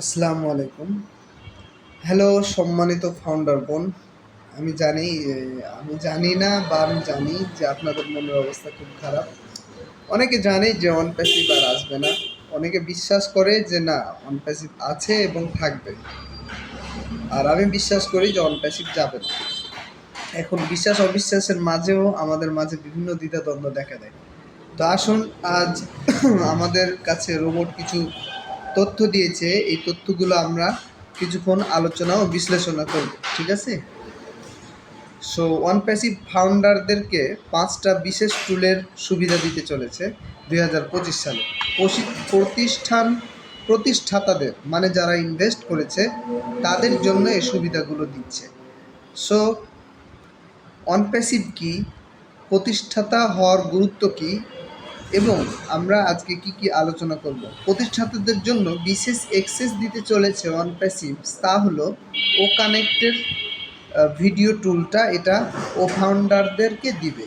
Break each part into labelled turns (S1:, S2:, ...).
S1: আসসালামু আলাইকুম। হ্যালো সম্মানিত ফাউন্ডার বোন। আমি জানি আমি জানি না বা আমি জানি যে আপনাদের মনের অবস্থা খুব খারাপ। অনেকে জানে যে অন প্যাসিভ আর আসবে না অনেকে বিশ্বাস করে যে না অন প্যাসিভ আছে এবং থাকবে। আর আমি বিশ্বাস করি যে অন প্যাসিভ যাবে না। এখন বিশ্বাস অবিশ্বাসের মাঝেও আমাদের মাঝে বিভিন্ন দ্বিধাদ্বন্দ্ব দেখা দেয়। তো আসুন, আজ আমাদের কাছে রোবট কিছু তথ্য দিয়েছে, এই তথ্যগুলো আমরা কিছুক্ষণ আলোচনা ও বিশ্লেষণা করব, ঠিক আছে? সো ওয়ান প্যাসিভ ফাউন্ডারদেরকে পাঁচটা বিশেষ টুলের সুবিধা দিতে চলেছে দুই হাজার পঁচিশ সালে। প্রতিষ্ঠান, প্রতিষ্ঠাতাদের মানে যারা ইনভেস্ট করেছে, তাদের জন্য এই সুবিধাগুলো দিচ্ছে। সো অনপ্যাসিভ কি? প্রতিষ্ঠাতা হওয়ার গুরুত্ব কি? এবং আমরা আজকে কি কি আলোচনা করব? প্রতিষ্ঠাতাদের জন্য বিশেষ এক্সেস দিতে চলেছে অনপ্যাসিভ তা হলো ও কানেক্টের ভিডিও টুলটা এটা ও ফাউন্ডারদেরকে দিবে।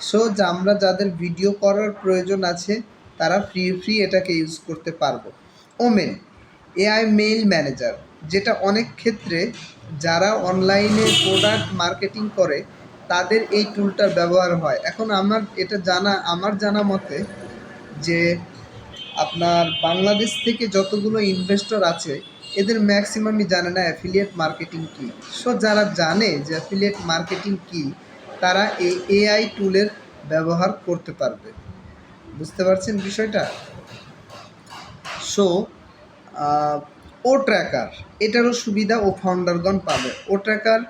S1: সো যে আমরা যাদের ভিডিও করার প্রয়োজন আছে, তারা ফ্রি ফ্রি এটাকে ইউজ করতে পারব। ওমেন এআই মেইল ম্যানেজার যেটা অনেক ক্ষেত্রে যারা অনলাইনে প্রোডাক্ট মার্কেটিং করে তাদের এই টুলটার ব্যবহার হয়। এখন আমার এটা জানা, আমার জানা মতে যে আপনার বাংলাদেশ থেকে যতগুলো ইনভেস্টর আছে, এদের ম্যাক্সিমামই জানে না অ্যাফিলিয়েট মার্কেটিং কী। সো যারা জানে যে অ্যাফিলিয়েট মার্কেটিং কী, তারা এই এআই টুলের ব্যবহার করতে পারবে। বুঝতে পারছেন বিষয়টা? সো ও ট্র্যাকার এটারও সুবিধা ও ফাউন্ডারগণ পাবে। ও ট্র্যাকার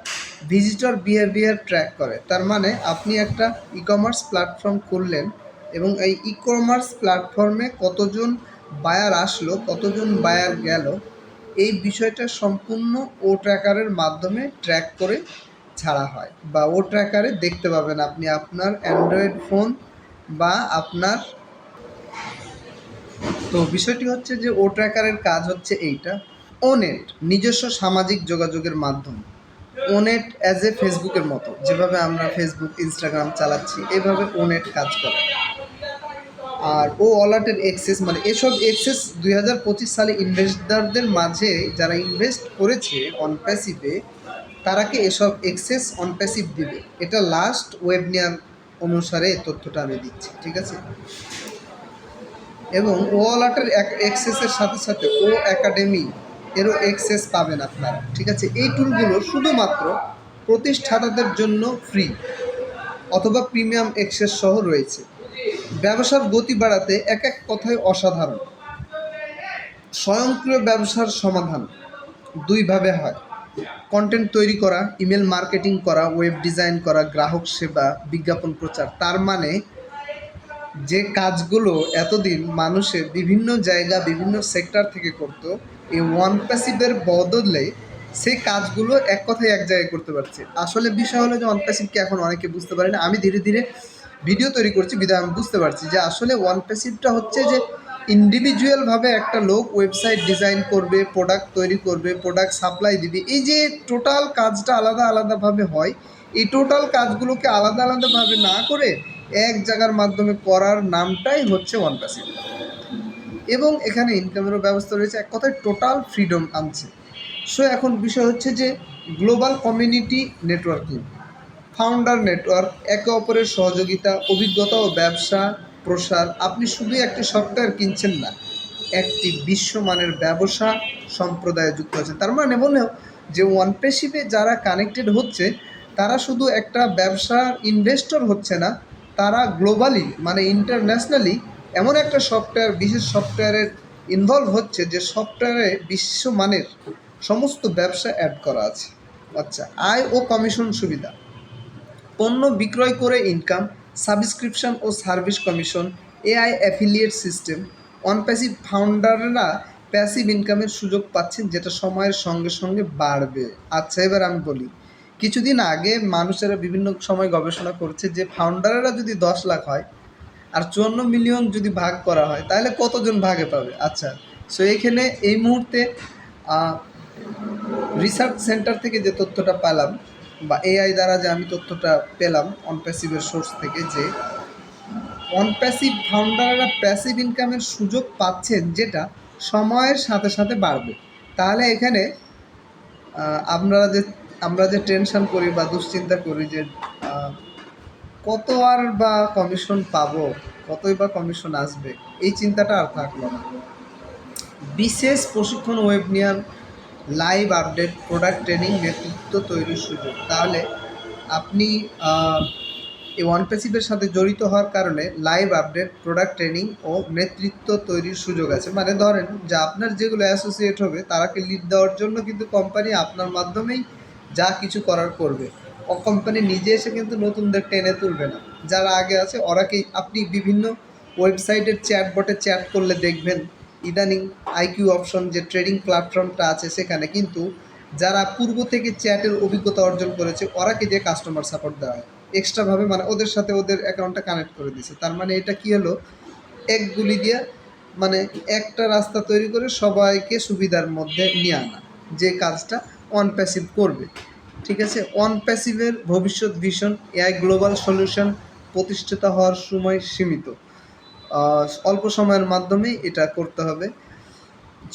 S1: ভিজিটর বিহেভিয়ার ট্র্যাক করে। তার মানে আপনি একটা ই কমার্স প্ল্যাটফর্ম করলেন এবং এই ই কমার্স প্ল্যাটফর্মে কতজন বায়ার আসলো, কতজন বায়ার গেল, এই বিষয়টা সম্পূর্ণ ও ট্র্যাকারের মাধ্যমে ট্র্যাক করে ছাড়া হয় বা ও ট্র্যাকারে দেখতে পাবেন আপনি আপনার অ্যান্ড্রয়েড ফোন বা আপনার তো বিষয়টি হচ্ছে যে ও ট্র্যাকারের কাজ হচ্ছে এইটা। ওনেট নিজস্ব সামাজিক যোগাযোগের মাধ্যম। ওনেট অ্যাজ এ ফেসবুকের মতো, যেভাবে আমরা ফেসবুক ইনস্টাগ্রাম চালাচ্ছি, এভাবে ওনেট কাজ করে। আর ও ওয়ালেটের এক্সেস মানে এসব এক্সেস দুই হাজার পঁচিশ সালে ইনভেস্টারদের মাঝে যারা ইনভেস্ট করেছে অন প্যাসিভে তারাকে এসব এক্সেস অন প্যাসিভ দিবে? এটা লাস্ট ওয়েব নেয়ার অনুসারে তথ্যটা আমি দিচ্ছি, ঠিক আছে? এবং ও ওয়ালেটের এক্সেসের সাথে সাথে ও একাডেমি এরও এক্সেস পাবেন আপনারা। ঠিক আছে? এই টুলগুলো শুধুমাত্র প্রতিষ্ঠাতাদের জন্য ফ্রি অথবা প্রিমিয়াম এক্সেস সহ রয়েছে। ব্যবসার গতি বাড়াতে এক এক কথায় অসাধারণ। স্বয়ংক্রিয় ব্যবসার সমাধান দুইভাবে হয়। কন্টেন্ট তৈরি করা ইমেল মার্কেটিং করা ওয়েব ডিজাইন করা, গ্রাহক সেবা, বিজ্ঞাপন প্রচার। তার মানে যে কাজগুলো এতদিন মানুষের বিভিন্ন জায়গা, বিভিন্ন সেক্টর থেকে করত, এই ওয়ান প্যাসিভের বদলে সেই কাজগুলো এক কথায় এক জায়গায় করতে পারছে। আসলে বিষয় হলো যে ওয়ান প্যাসিভকে এখন অনেকে বুঝতে পারে না। আমি ধীরে ধীরে ভিডিও তৈরি করছি, বিধায় আমি বুঝতে পারছি যে আসলে ওয়ান প্যাসিভটা হচ্ছে যে ইন্ডিভিজুয়ালভাবে একটা লোক ওয়েবসাইট ডিজাইন করবে প্রোডাক্ট তৈরি করবে প্রোডাক্ট সাপ্লাই দিবে। এই যে টোটাল কাজটা আলাদা আলাদাভাবে হয়, এই টোটাল কাজগুলোকে আলাদা আলাদাভাবে না করে এক জায়গার মাধ্যমে করার নামটাই হচ্ছে ওয়ান প্যাসিভ এবং এখানে ইনকামেরও ব্যবস্থা রয়েছে। এক কথায় টোটাল ফ্রিডম আনছে। সো এখন বিষয় হচ্ছে যে global community networking founder network একে অপরের সহযোগিতা, অভিজ্ঞতা ও ব্যবসা, প্রসার, আপনি শুধু একটি সফটওয়্যার কিনছেন না, একটি বিশ্বমানের ব্যবসা সম্প্রদায়ে যুক্ত আছে তার মানে মনে যে ওয়ান পেশিপে যারা কানেক্টেড হচ্ছে, তারা শুধু একটা ব্যবসার ইনভেস্টর হচ্ছে না তারা গ্লোবালি মানে ইন্টারন্যাশনালি এমন একটা সফটওয়্যার বিশেষ সফটওয়্যারের ইনভলভ হচ্ছে যে সফটওয়্যারে বিশ্বমানের সমস্ত ব্যবসা অ্যাড করা আছে। আচ্ছা আয় ও কমিশন সুবিধা। পণ্য বিক্রয় করে income subscription O service commission AI affiliate system on passive ফাউন্ডাররা passive ইনকামের সুযোগ পাচ্ছেন, যেটা সময়ের সঙ্গে সঙ্গে বাড়বে। আচ্ছা এবার আমি বলি কিছুদিন আগে মানুষেরা বিভিন্ন সময় গবেষণা করছে যে ফাউন্ডারেরা যদি দশ লাখ হয় আর চুয়ান্ন মিলিয়ন যদি ভাগ করা হয়, তাহলে কতজন ভাগে পাবে? আচ্ছা সো এইখানে এই মুহূর্তে রিসার্চ সেন্টার থেকে যে তথ্যটা পেলাম বা এআই দ্বারা যে আমি তথ্যটা পেলাম অনপ্যাসিভের সোর্স থেকে যে অনপ্যাসিভ ফাউন্ডাররা প্যাসিভ ইনকামের সুযোগ পাচ্ছেন যেটা সময়ের সাথে সাথে বাড়বে। তাহলে এখানে আপনারা যে আমরা যে টেনশন করি বা দুশ্চিন্তা করি যে কত আর বা কমিশন পাবো, কতই বা কমিশন আসবে, এই চিন্তাটা আর থাকল না। বিশেষ প্রশিক্ষণ webinar live update product training নেতৃত্ব তৈরির সুযোগ। তাহলে আপনি এই ওয়ান প্যাসিভের সাথে জড়িত হওয়ার কারণে লাইভ আপডেট প্রোডাক্ট ট্রেনিং ও নেতৃত্ব তৈরির সুযোগ আছে। মানে ধরেন যে আপনার যেগুলো অ্যাসোসিয়েট হবে, তারাকে লিড দেওয়ার জন্য কিন্তু কোম্পানি আপনার মাধ্যমেই যা কিছু করার করবে। ও কোম্পানি নিজে এসে কিন্তু নতুনদের টেনে তুলবে না। যারা আগে আছে ওরাকেই আপনি বিভিন্ন ওয়েবসাইটের চ্যাট বটে চ্যাট করলে দেখবেন ইদানিং আইকিউ অপশন যে ট্রেডিং প্ল্যাটফর্মটা আছে সেখানে কিন্তু যারা পূর্ব থেকে চ্যাটের অভিজ্ঞতা অর্জন করেছে ওরাকে দিয়ে কাস্টমার সাপোর্ট দেওয়া হয়? এক্সট্রাভাবে মানে ওদের সাথে ওদের অ্যাকাউন্টটা কানেক্ট করে দিছে। তার মানে এটা কি হলো? এক গুলি দিয়ে মানে একটা রাস্তা তৈরি করে সবাইকে সুবিধার মধ্যে নিয়ে আনা। যে কাজটা অন প্যাসিভ করবে। ঠিক আছে? অন প্যাসিভের ভবিষ্যৎ ভিশন এআই গ্লোবাল সলিউশন প্রতিষ্ঠিত হওয়ার সময় সীমিত। অল্প সময়ের মাধ্যমেই এটা করতে হবে।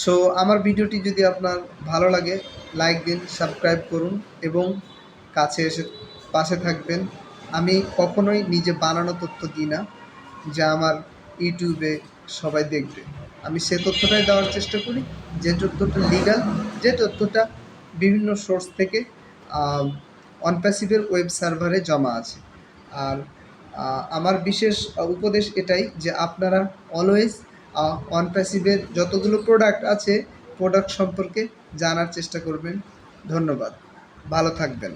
S1: সো আমার ভিডিওটি যদি আপনার ভালো লাগে লাইক দিন সাবস্ক্রাইব করুন এবং কাছে এসে পাশে থাকবেন। আমি কখনোই নিজে বানানো তথ্য দিই না, যা আমার ইউটিউবে সবাই দেখবে। আমি সে তথ্যটাই দেওয়ার চেষ্টা করি, যে তথ্যটা লিগাল যে তথ্যটা বিভিন্ন সোর্স থেকে অনপ্যাসিভের ওয়েব সার্ভারে জমা আছে। আর আমার বিশেষ উপদেশ এটাই যে আপনারা অলওয়েজ অনপ্যাসিভের যতগুলো প্রোডাক্ট আছে প্রোডাক্ট সম্পর্কে জানার চেষ্টা করবেন। ধন্যবাদ। ভালো থাকবেন।